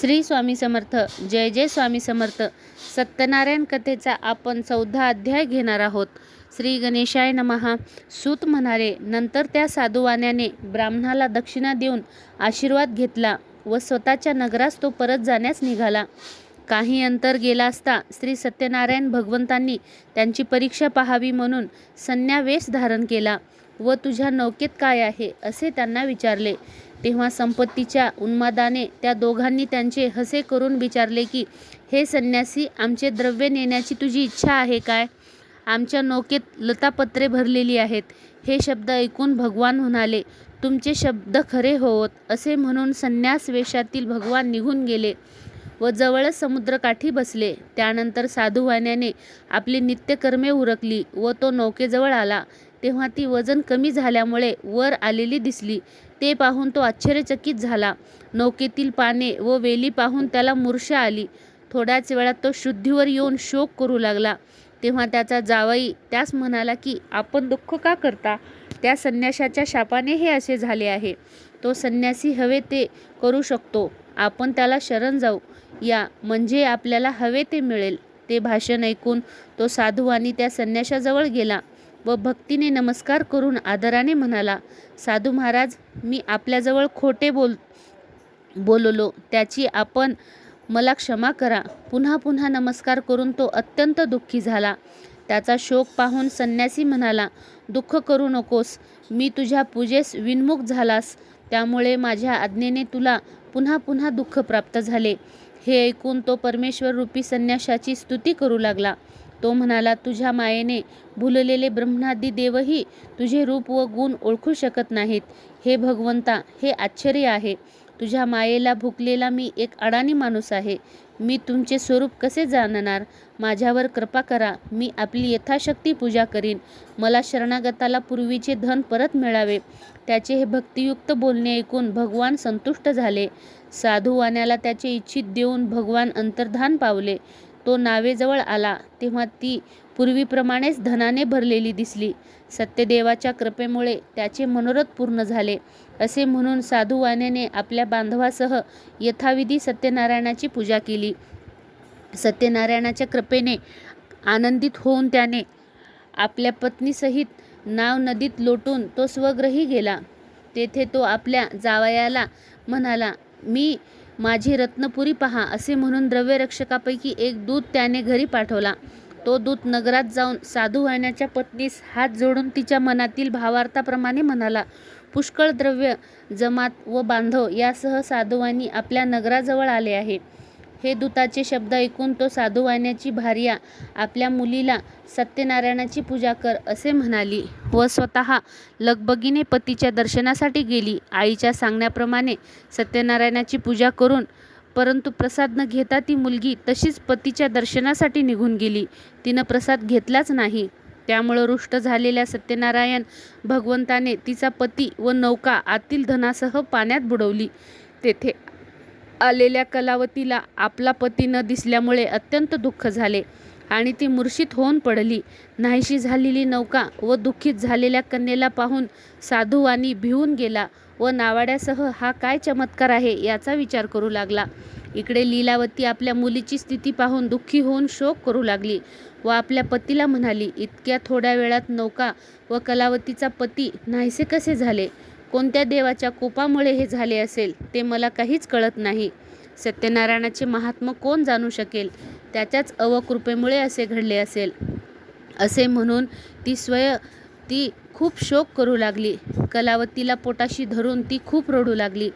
श्री स्वामी समर्थ जय जय स्वामी समर्थ. सत्यनारायण कथेचा आपण चौदा अध्याय घेणार आहोत. श्री गणेशाय नमहा. सूत म्हणाले नंतर त्या साधुवाण्याने ब्राह्मणाला दक्षिणा देऊन आशीर्वाद घेतला व स्वतःच्या नगरास तो परत जाण्यास निघाला. काही अंतर गेला असता श्री सत्यनारायण भगवंतांनी त्यांची परीक्षा पाहावी म्हणून संन्यावेश धारण केला. व तुझ्या नौकेत काय आहे? असे त्यांना विचारले. तेव्हा संपत्तीच्या उन्मादाने त्या दोघांनी त्यांचे हसे करून विचारले की हे संन्यासी आमचे द्रव्य नेण्याची तुझी इच्छा आहे काय? आमच्या नौकेत लतापत्रे भरलेली आहेत. हे शब्द ऐकून भगवान म्हणाले तुमचे शब्द खरे होत. असे म्हणून संन्यास वेशातील भगवान निघून गेले व जवळच समुद्रकाठी बसले. त्यानंतर साधुवाण्याने आपली नित्यकर्मे उरकली व तो नौकेजवळ आला. तेव्हा ती वजन कमी झाल्यामुळे वर आलेली दिसली. ते पाहून तो आश्चर्यचकित झाला. नौकेतील पाने व वेली पाहून त्याला मूर्छा आली. थोड्याच वेळात तो शुद्धीवर येऊन शोक करू लागला. तेव्हा त्याचा जावई त्यास म्हणाला की आपण दुःख का करता? त्या संन्याशाच्या शापाने हे असे झाले आहे. तो संन्यासी हवे ते करू शकतो. आपण त्याला शरण जाऊ. या म्हणजे आपल्याला हवे ते मिळेल. ते भाषण ऐकून तो साधू आणि त्या संन्याशाजवळ गेला. व भक्तीने नमस्कार करून आदराने म्हणाला साधू महाराज मी आपल्याजवळ खोटे बोल बोललो त्याची आपण मला क्षमा करा. पुन्हा पुन्हा नमस्कार करून तो अत्यंत दुःखी झाला. त्याचा शोक पाहून संन्यासी म्हणाला दुःख करू नकोस. मी तुझ्या पूजेस विन्मुख झालास. त्यामुळे माझ्या आज्ञेने तुला पुन्हा पुन्हा दुःख प्राप्त झाले. हे ऐकून तो परमेश्वर रूपी संन्याशाची स्तुती करू लागला. तो म्हणाला तुझ्या मायेने भुललेले ब्रह्मादी देवही तुझे रूप व गुण ओळखू शकत नाहीत. हे भगवंता हे आश्चर्य आहे. तुझ्या मायेला भुकलेला मी एक अडाणी माणूस आहे. मी तुमचे स्वरूप कसे जाणणार? माझ्यावर कृपा करा. मी आपली यथाशक्ती पूजा करीन. मला शरणागताला पूर्वीचे धन परत मिळावे. त्याचे हे भक्तियुक्त बोलणे ऐकून भगवान संतुष्ट झाले. साधू वाण्याला त्याचे इच्छित देऊन भगवान अंतर्धान पावले. तो नावेजवळ आला तेव्हा ती पूर्वीप्रमाणेच धनाने भरलेली दिसली. सत्यदेवाच्या कृपेमुळे त्याचे मनोरथ पूर्ण झाले. असे म्हणून साधू वाण्याने आपल्या बांधवासह यथाविधी सत्यनारायणाची पूजा केली. सत्यनारायणाच्या कृपेने आनंदित होऊन त्याने आपल्या पत्नीसहित नाव नदीत लोटून तो स्वग्रही गेला. तेथे तो आपल्या जावयाला म्हणाला मी माझी रत्नपुरी पहा असे म्हणून द्रव्यरक्षकापैकी एक दूत त्याने घरी पाठवला. तो दूत नगरात जाऊन साधू वाण्याच्या पत्नीस हात जोडून तिच्या मनातील भावार्थाप्रमाणे म्हणाला पुष्कळ द्रव्य जमात व बांधव यासह साधुवानी आपल्या नगराजवळ आले आहे. हे दूताचे शब्द ऐकून तो साधुवाण्याची भार्या आपल्या मुलीला सत्यनारायणाची पूजा कर असे म्हणाली. व स्वतः लगबगीने पतीच्या दर्शनासाठी गेली. आईच्या सांगण्याप्रमाणे सत्यनारायणाची पूजा करून परंतु प्रसाद न घेता ती मुलगी तशीच पतीच्या दर्शनासाठी निघून गेली. तिनं प्रसाद घेतलाच नाही. त्यामुळं रुष्ट झालेल्या सत्यनारायण भगवंताने तिचा पती व नौका आतील धनासह पाण्यात बुडवली. तेथे आलेल्या कलावतीला आपला पती न दिसल्यामुळे अत्यंत दुःख झाले आणि ती मूर्छित होऊन पडली. नाहीशी झालेली नौका व दुःखित झालेल्या कन्येला पाहून साधुवानी भिवून गेला व नावाड्यासह हा काय चमत्कार आहे याचा विचार करू लागला. इकडे लीलावती आपल्या मुलीची स्थिती पाहून दुःखी होऊन शोक करू लागली व आपल्या पतीला म्हणाली इतक्या थोड्या वेळात नौका व कलावतीचा पती नाहीसे कसे झाले? कोणत्या देवाच्या कोपामुळे हे झाले असेल ते मला काहीच कळत नाही. सत्यनारायणाचे महात्म कोण जाणू शकेल? त्याच्याच अवकृपेमुळे असे घडले असेल. असे म्हणून ती स्वय ती खूप शोक करू लागली. कलावतीला पोटाशी धरून ती खूप रडू लागली.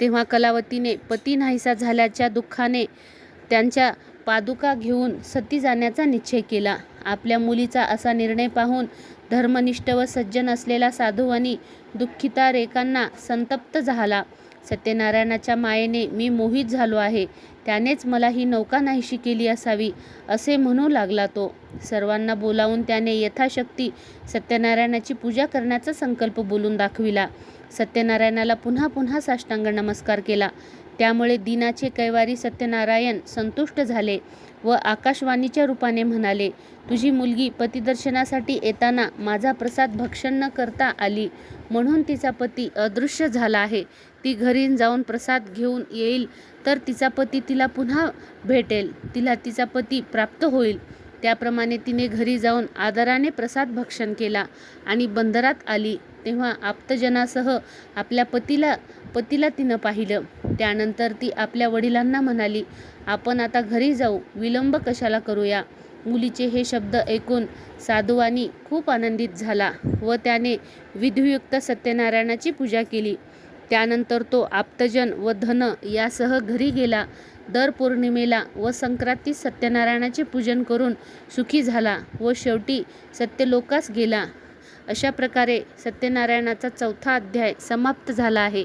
तेव्हा कलावतीने पती नाहीसा झाल्याच्या दुःखाने त्यांच्या पादुका घेऊन सती जाण्याचा निश्चय केला. आपल्या मुलीचा असा निर्णय पाहून धर्मनिष्ठ व सज्जन असलेला साधुवानी दुःखिता रेखांना संतप्त झाला. सत्यनारायणाच्या मायेने मी मोहित झालो आहे. त्यानेच मला ही नौका नाहीशी केली असावी असे म्हणू लागला तो. सर्वांना बोलावून त्याने यथाशक्ती सत्यनारायणाची पूजा करण्याचा संकल्प बोलून दाखविला. सत्यनारायणाला पुन्हा पुन्हा साष्टांग नमस्कार केला. त्यामुळे दिनाचे कैवारी सत्यनारायण संतुष्ट झाले व आकाशवाणीच्या रूपाने म्हणाले तुझी मुलगी पतिदर्शनासाठी येताना माझा प्रसाद भक्षण न करता आली. म्हणून तिचा पती अदृश्य झाला आहे. ती घरी जाऊन प्रसाद घेऊन येईल तर तिचा पती तिला पुन्हा भेटेल. तिला तिचा पती प्राप्त होईल. त्याप्रमाणे तिने घरी जाऊन आदराने प्रसाद भक्षण केला आणि बंदरात आली. तेव्हा आप्तजनासह आपल्या पतीला पतीला तिनं पाहिलं. त्यानंतर ती आपल्या वडिलांना म्हणाली आपण आता घरी जाऊ विलंब कशाला करूया? मुलीचे हे शब्द ऐकून साधुवानी खूप आनंदित झाला व त्याने विधियुक्त सत्यनारायणाची पूजा केली. त्यानंतर तो आप्तजन व धन यासह घरी गेला. दर पौर्णिमेला व संक्रांतीत सत्यनारायणाचे पूजन करून सुखी झाला व शेवटी सत्यलोकास गेला. अशा प्रकारे सत्यनारायणाचा चौथा अध्याय समाप्त झाला आहे.